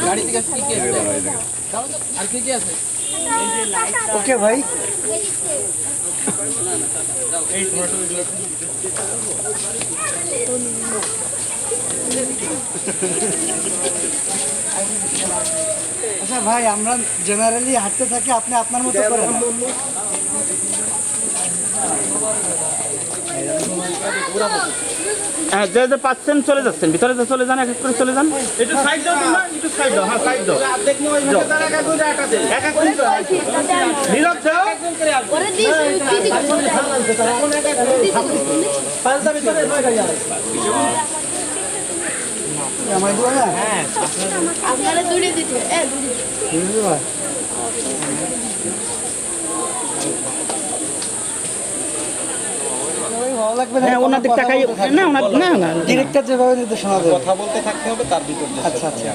গাড়ি থেকে কি কি আছে আর কি কি আছে ওকে ভাই আচ্ছা ভাই আমরা জেনারেলি হাঁটতে থাকি, আপনি আপনার মতো করেন হ্যাঁ যে যে পাচ্ছেন চলে যাচ্ছেন ভিতরে যে চলে যান এক এক করে চলে যান। একটু সাইড দাও তোমরা একটু সাইড দাও হ্যাঁ সাইড দাও। এক এক করে যাও। নীরব যাও। ওরে দিস দিদি আমার দিবা না আপনারা দূরে দিতে এ দূরে হ্যাঁ ওনার দিক তাকাই না ওনার না না। ডিরেক্টর যেভাবে নির্দেশনা দেবে। কথা বলতে থাকতে হবে তার ভিতর আচ্ছা আচ্ছা।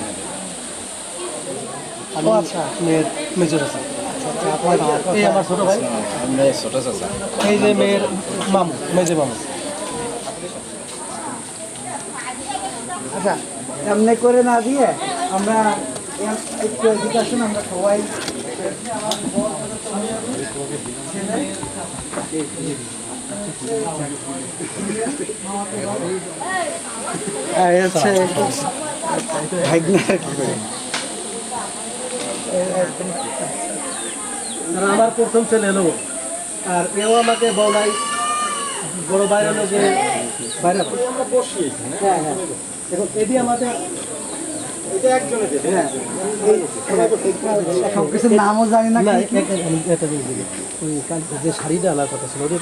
ও আচ্ছা। মেয়ের মেজর আছে। আচ্ছা আপনার এই আমার ছোট ভাই। আমরা ছোট চাচা। এই যে মেয়ের মামু মেজে মামু। আচ্ছা এমনি করে না দিয়ে আমরা একটু এদিকে আসুন আমরা সবাই আমার প্রথম ছেলে এলো আর এও আমাকে বলাই বড় বাইরে বাইরে হ্যাঁ হ্যাঁ। এখন এটি আমাদের এটা একজনে দেবে হ্যাঁ সব কিছুর নামও জানি না। ওই যে শাড়িটা কথা ছিল ওটা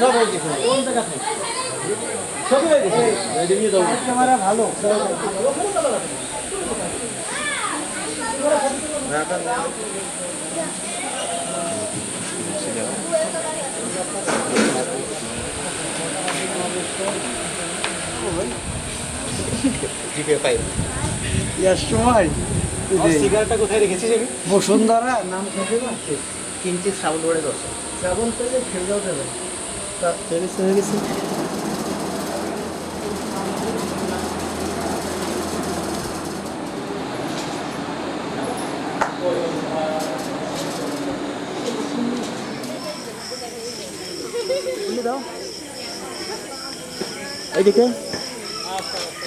সব হয়ে কোন জায়গা থেকে? সবই হয়ে গেছে? এটা নিয়ে যাও ক্যামেরা ভালো জিপে ইয়ার সময় যে কোথায় রেখেছিস বসুন্ধরা নাম খেতে না? কিঞ্চিত শ্রাবণ ওড়ে দশ। শ্রাবণ পেলে যাও দেবে তা হয়ে গেছে।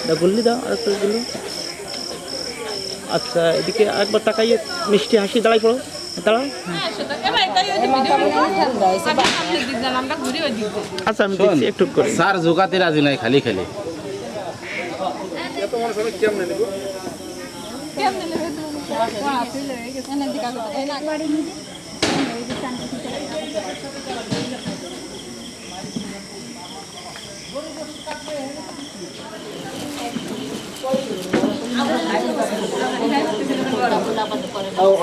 দাও গুল্লি দাও আর একটা গুল্লি। আচ্ছা এদিকে একবার তাকাইয়ে মিষ্টি হাসি দাঁড়াই পড়ো। দাঁড়াও। আচ্ছা আমি দেখছি একটু করে। স্যার জোগাতে রাজি নাই খালি খালি।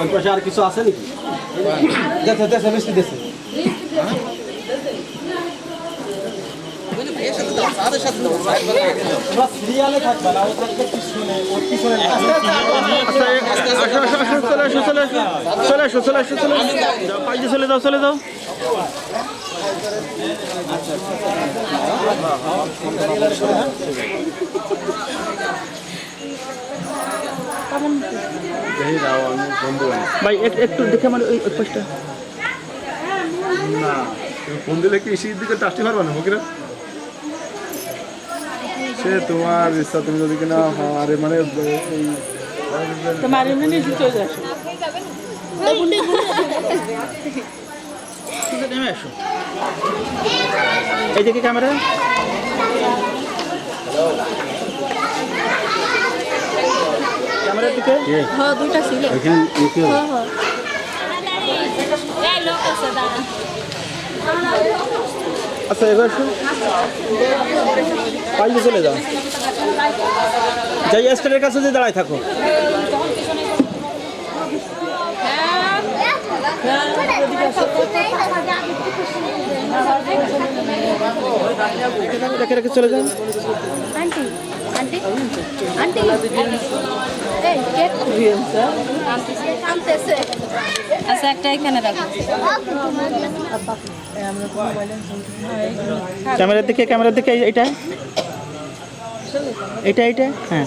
ওই পাশে আর কিছু আছে নাকি দেখো দেখো মিষ্টি দেশে আচ্ছা চলে যাও চলে যাও ভাই একটু দেখে আমার ওই পাশটা ফোন দিলে কি ইসির দিকে টাচতে পারবে না মুখিরা সে তোমার ইচ্ছা তুমি যদি কিনা আরে মানে এই নেমে আসো এইদিকে ক্যামেরা? ক্যামেরার দিকে? হ্যাঁ দুইটা ছিল। ওইখানে হ্যাঁ হ্যাঁ। এই আচ্ছা এবার পাইলে চলে যাও। যাই স্টেটের কাছে যে দাঁড়ায় থাকো। রেখে রেখে চলে যান আন্টি আন্টি আন্টি এই কেক আচ্ছা একটা এখানে ক্যামেরার দিকে ক্যামেরার দিকে, এইটা? এটা এটা হ্যাঁ।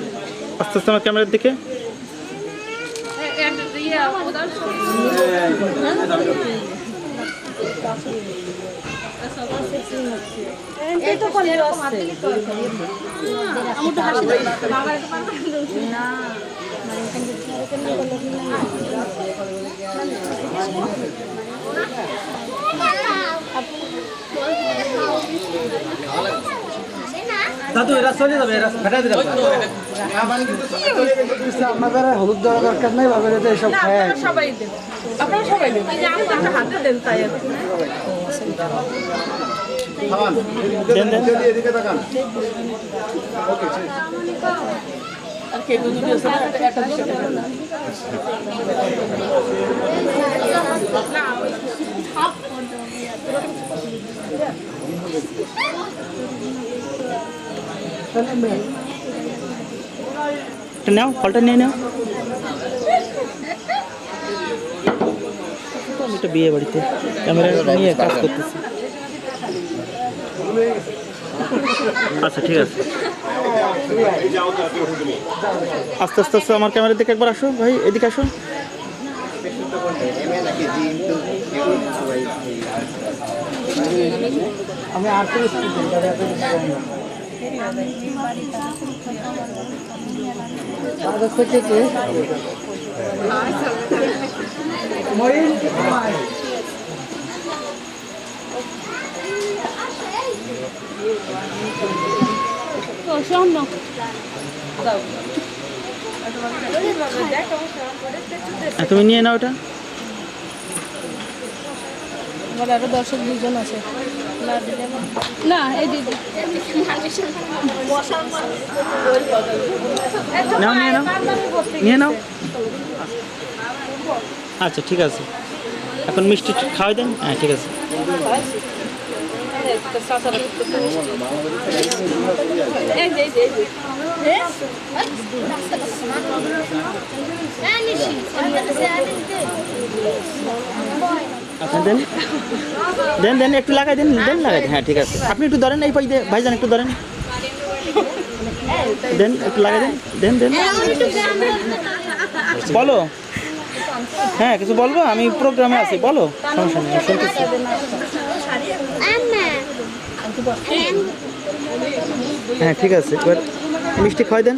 আস্তে আস্তে আমার ক্যামেরার দিকে। দাদু এরা চলে যাবে এরা ফেটা দিলাম আপনাদের হলুদ দরকার নেই বাবার তো এসব খায়। সবাই দেন। আপনারা সবাই দেন। এই যে আমাকে একটা হাতে দেন তাই আর কি। দেন দেন। এদিকে তাকান। এটা নাও, ফলটা নিয়ে নাও। আমি একটা বিয়ে বাড়িতে, ক্যামেরা নিয়ে কাজ করতেছি। আচ্ছা ঠিক আছে। আস্তে আস্তে আস্তে আমার ক্যামেরার দিকে একবার আসো, ভাই, এদিকে আসো আমি আর এত কিছু জানি না। বাজার থেকে কে মহিন ও শোন হ্যাঁ, তুমি নিয়ে নাও ওটা আমার আরও দর্শক দুজন আছে না এই দিদি নাও, নিয়ে নাও। নিয়ে নাও। আচ্ছা ঠিক আছে। এখন মিষ্টি খাওয়াই দেন। হ্যাঁ ঠিক আছে। এই দেন। দেন দেন, একটু লাগাই দেন দেন লাগাই দেন। হ্যাঁ ঠিক আছে। আপনি একটু ধরেন এই পাই ভাইজান, একটু ধরেন। দেন, একটু লাগাই দেন। দেন দেন। বলো। হ্যাঁ কিছু বলব? আমি প্রোগ্রামে আছি। বলো। সমস্যা নেই হ্যাঁ ঠিক আছে। এবার মিষ্টি খাওয়াই দেন।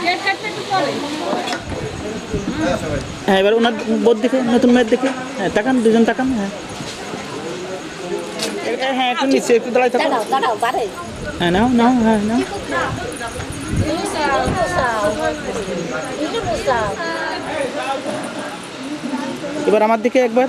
কেক কাটতে একটু হ্যাঁ এবার ওনার বোধ দেখে নতুন মেয়ের দেখে। হ্যাঁ তাকান দুজন তাকান হ্যাঁ। হ্যাঁ একটু নিচে একটু দাঁড়াই থাকুন হ্যাঁ নাও নাও হ্যাঁ নাও। এবার আমার দিকে একবার।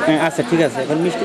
হ্যাঁ আচ্ছা ঠিক আছে। এখন মিষ্টি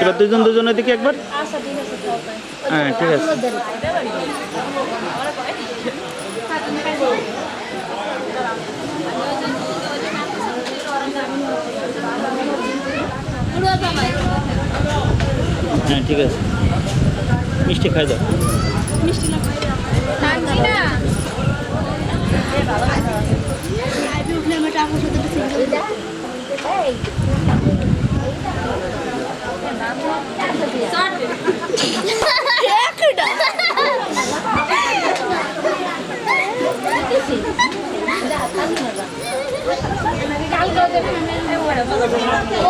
এবার দুজন দুজনের দিকে একবার? হ্যাঁ ঠিক আছে। হ্যাঁ ঠিক আছে। মিষ্টি খাই দাও।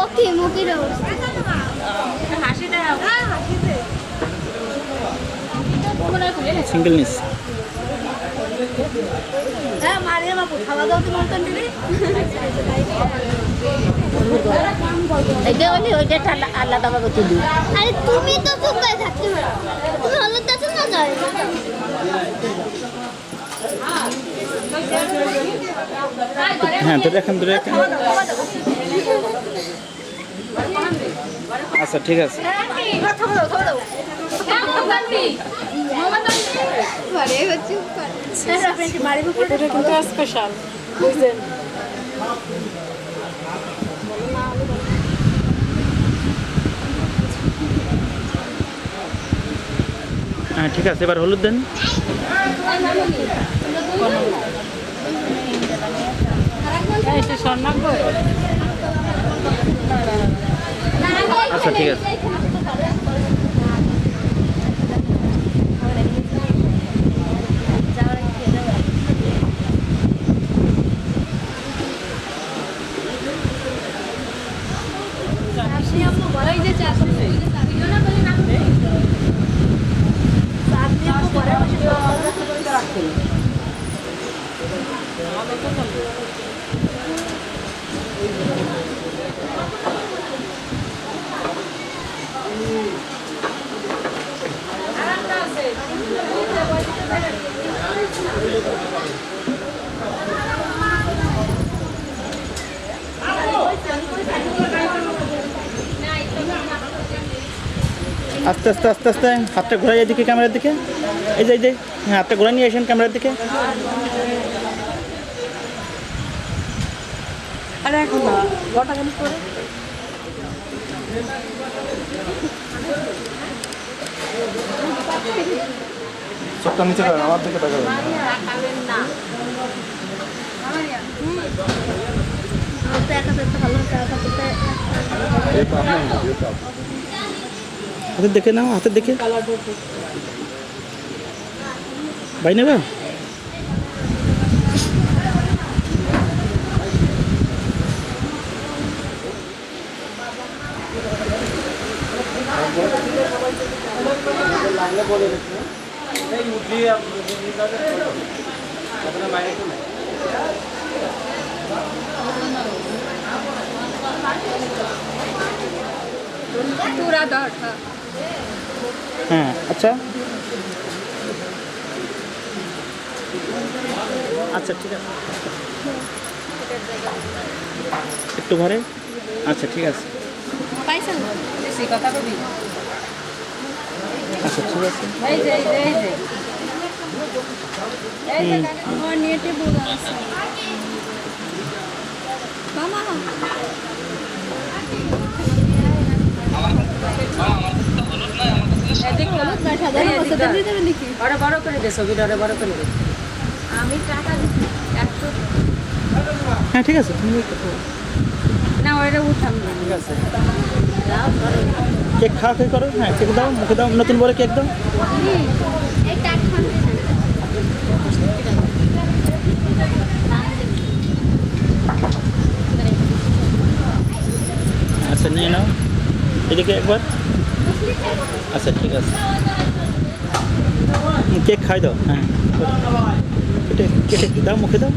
ওকে মুখির সিঙ্গেল নিস হ্যাঁ মারিয়া বাবু খাওয়া দাওয়া তো এটা ওইটা তুলি। আরে তুমি তো চুপে থাকতে পারো। তুমি হলুদ না হ্যাঁ। তো দেখেন তো দেখেন আচ্ছা ঠিক আছে। মারি এটা কিন্তু স্পেশাল বুঝলেন? হ্যাঁ ঠিক আছে এবার হলুদ দেন। আচ্ছা ঠিক আছে। আস্তে আস্তে আস্তে আস্তে। হাতটা ঘোরাই এদিকে ক্যামেরার দিকে। এই যে এই যে হ্যাঁ হাতটা ঘোরা নিয়ে আসেন ক্যামেরার দিকে। চোখটা নিচে করেন আমার দিকে তো আপনার না, এই তো আপনার। হাতের দেখে নাও হাতের দেখে ভাই নেবা পুরা দর হ্যাঁ হ্যাঁ আচ্ছা। আচ্ছা ঠিক আছে। একটু ঘরে? আচ্ছা ঠিক আছে। আচ্ছা ঠিক আছে। মামা। দিয়ে বড় করে দে ছবিটা বড় করে দে। আমি টাকা দিচ্ছি হ্যাঁ ঠিক আছে তুমি না ওইটা উঠাম না ঠিক আছে। কেক খাওয়া খেয়ে করো। হ্যাঁ কেক দাও মুখে দাও নতুন বলে কেক দাও। আচ্ছা নিয়ে নাও। এদিকে একবার। আচ্ছা ঠিক আছে। কেক খাই দাও। হ্যাঁ। কেটে কেটে দাও মুখে দাও।